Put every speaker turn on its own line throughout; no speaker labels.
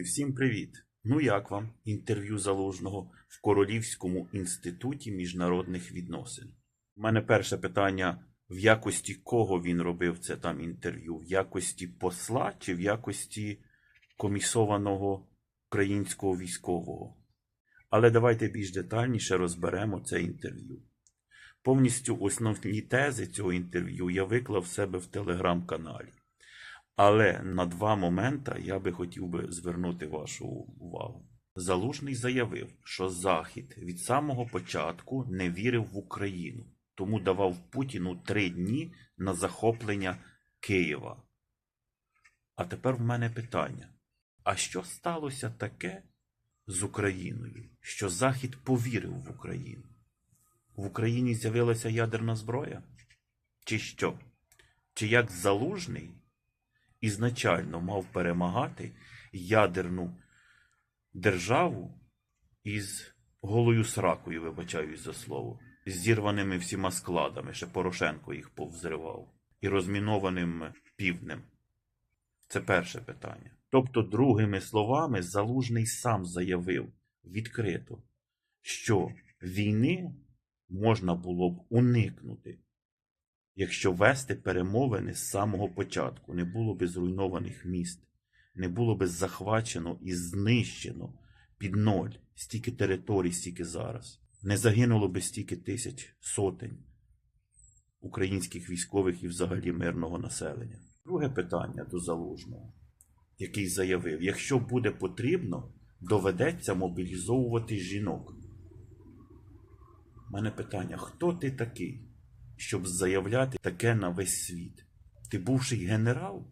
Всім привіт! Ну як вам інтерв'ю залужного в Королівському інституті міжнародних відносин? У мене перше питання: в якості кого він робив це там інтерв'ю? В якості посла чи в якості комісованого українського військового? Але давайте більш детальніше розберемо це інтерв'ю. Повністю основні тези цього інтерв'ю я виклав в себе в телеграм-каналі. Але на два моменти я би хотів би звернути вашу увагу. Залужний заявив, що Захід від самого початку не вірив в Україну, тому давав Путіну три дні на захоплення Києва. А тепер в мене питання: а що сталося таке з Україною, що Захід повірив в Україну? В Україні з'явилася ядерна зброя? Чи що? Чи як залужний? Ізначально мав перемагати ядерну державу із голою сракою, вибачаюсь за слово, з зірваними всіма складами, ще Порошенко їх повзривав, і розмінованим півднем. Це перше питання. Тобто, другими словами, Залужний сам заявив відкрито, що війни можна було б уникнути якщо вести перемовини з самого початку, не було би зруйнованих міст, не було би захвачено і знищено під ноль стільки територій, стільки зараз, не загинуло би стільки тисяч сотень українських військових і взагалі мирного населення. Друге питання до залужного, який заявив: якщо буде потрібно, доведеться мобілізовувати жінок. У мене питання: хто ти такий? Щоб заявляти таке на весь світ. Ти бувший генерал,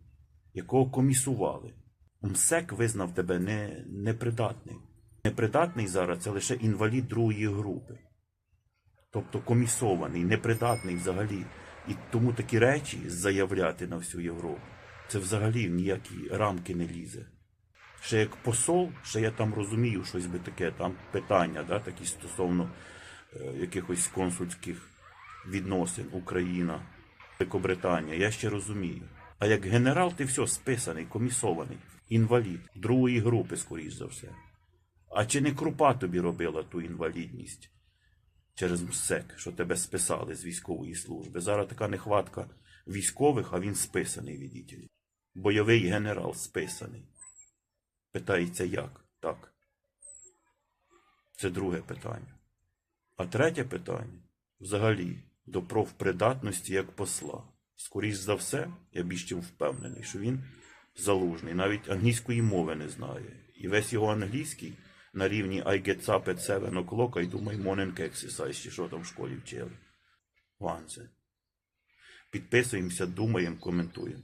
якого комісували. МСЕК визнав тебе не, непридатним. Непридатний зараз це лише інвалід другої групи. Тобто комісований, непридатний взагалі. І тому такі речі заявляти на всю Європу. Це взагалі в ніякі рамки не лізе. Ще як посол, ще я там розумію щось би таке, там питання, да, такі стосовно е, якихось консульських відносин Україна, Великобританія, я ще розумію. А як генерал, ти все списаний, комісований, інвалід, другої групи, скоріш за все. А чи не крупа тобі робила ту інвалідність через МСЕК, що тебе списали з військової служби? Зараз така нехватка військових, а він списаний відділі. Бойовий генерал списаний. Питається як? Так. Це друге питання. А третє питання взагалі до профпридатності як посла. Скоріш за все, я більш чим впевнений, що він залужний, навіть англійської мови не знає. І весь його англійський на рівні I get up at 7 o'clock, I do my morning що там в школі вчили. Ванзе. Підписуємося, думаємо, коментуємо.